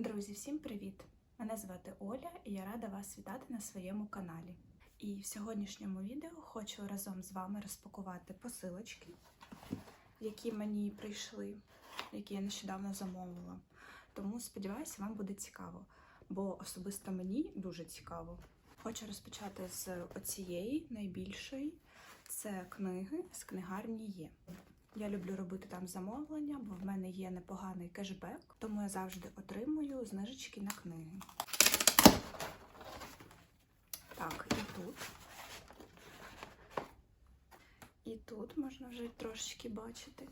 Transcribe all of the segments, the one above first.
Друзі, всім привіт! Мене звати Оля і я рада вас вітати на своєму каналі. І в сьогоднішньому відео хочу разом з вами розпакувати посилочки, які мені прийшли, які я нещодавно замовила. Тому сподіваюся, вам буде цікаво, бо особисто мені дуже цікаво. Хочу розпочати з оцієї найбільшої. Це книги з книгарні є. Я люблю робити там замовлення, бо в мене є непоганий кешбек, тому я завжди отримую знижечки на книги. Так, і тут. І тут можна вже трошечки бачити.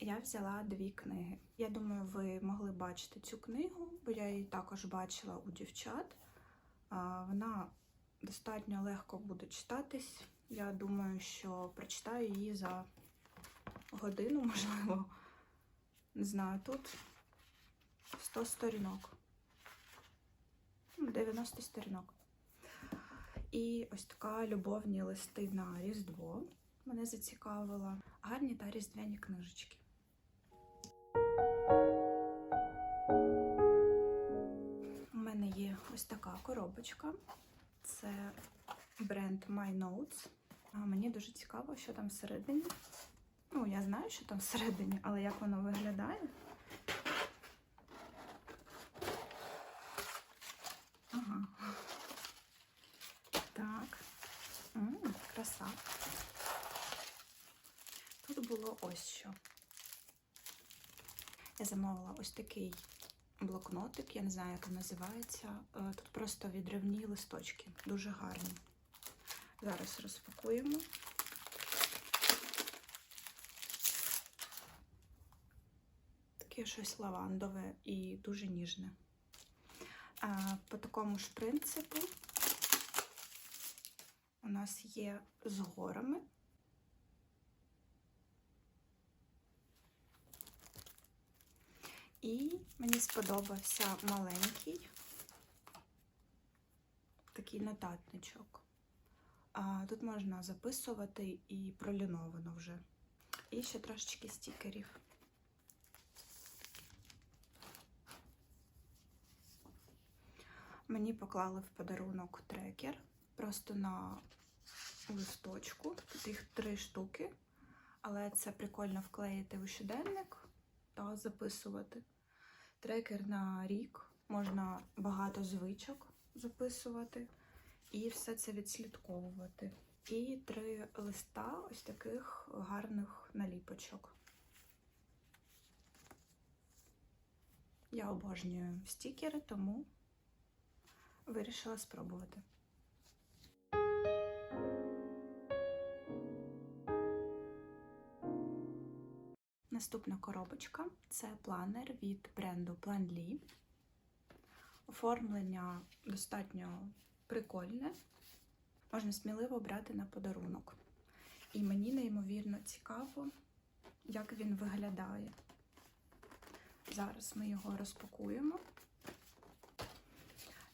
Я взяла дві книги. Я думаю, ви могли бачити цю книгу, бо я її також бачила у дівчат. Вона достатньо легко буде читатись. Я думаю, що прочитаю її за годину, можливо. Не знаю, тут 100 сторінок. Ну, 90 сторінок. І ось така любовні листи на Різдво мене зацікавила. Гарні та різдвяні книжечки. У мене є ось така коробочка. Це бренд My Notes. А Мені дуже цікаво, що там всередині. Ну, я знаю, що там всередині, але як воно виглядає. Ага. Так. М, краса. Тут було ось що. Я замовила ось такий блокнотик, я не знаю, як він називається. Е, Тут просто відривні листочки, дуже гарні. Зараз розпакуємо. Таке щось лавандове і дуже ніжне. Е, По такому ж принципу у нас є з горами. І мені сподобався маленький такий нотатничок. А, Тут можна записувати і проліновано вже. І ще трошечки стікерів. Мені поклали в подарунок трекер просто на листочку. Тут їх три штуки, але це прикольно вклеїти у щоденник та записувати. Трекер на рік, можна багато звичок записувати і все це відслідковувати. І три листа ось таких гарних наліпочок. Я обожнюю стікери, тому вирішила спробувати. Наступна коробочка це планер від бренду Planly. Оформлення достатньо прикольне. Можна сміливо брати на подарунок. І мені неймовірно цікаво, як він виглядає. Зараз ми його розпакуємо.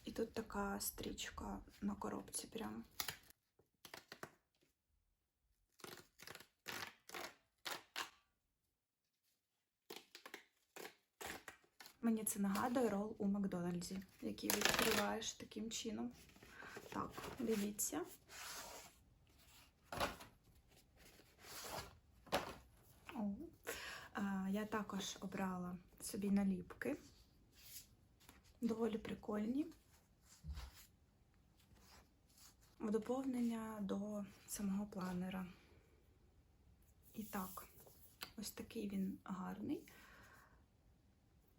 І тут така стрічка на коробці прям. Мені це нагадує рол у Макдональдсі, який відкриваєш таким чином. Так, дивіться. О. Я також обрала собі наліпки. Доволі прикольні. В доповнення до самого планера. І так, ось такий він гарний.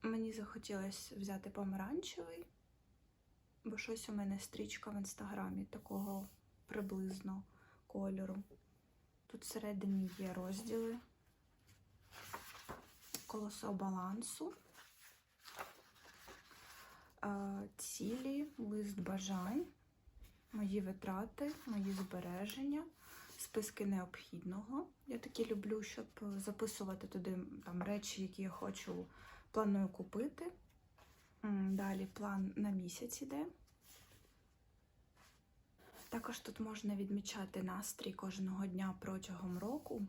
Мені захотілося взяти помаранчевий, бо щось у мене стрічка в інстаграмі такого приблизно кольору. Тут всередині є розділи, колесо балансу, е, цілі, лист бажань, мої витрати, мої збереження, списки необхідного. Я такі люблю, щоб записувати туди там речі, які я хочу планую купити. Далі план на місяць іде. Також тут можна відмічати настрій кожного дня протягом року.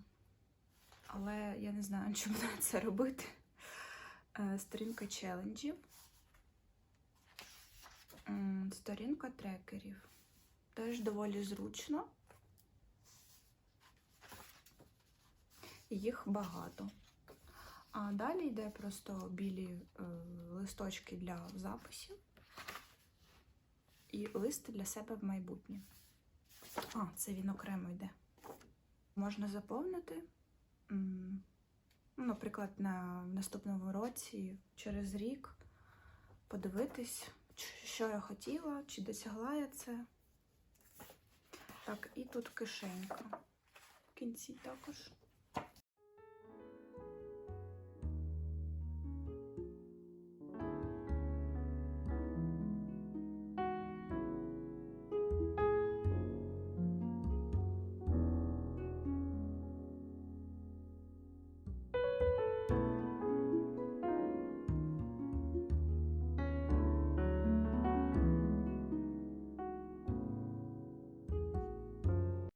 але я не знаю, буду це робити. Е, Сторінка челенджів. Сторінка трекерів. Теж доволі зручно. Їх багато. А далі йде просто білі е, листочки для записів і лист для себе в майбутнє. А, це він окремо йде. Можна заповнити. ну, Наприклад, на наступному році, через рік, подивитись, що я хотіла, чи досягла я це. Так, і тут кишенька. В кінці також.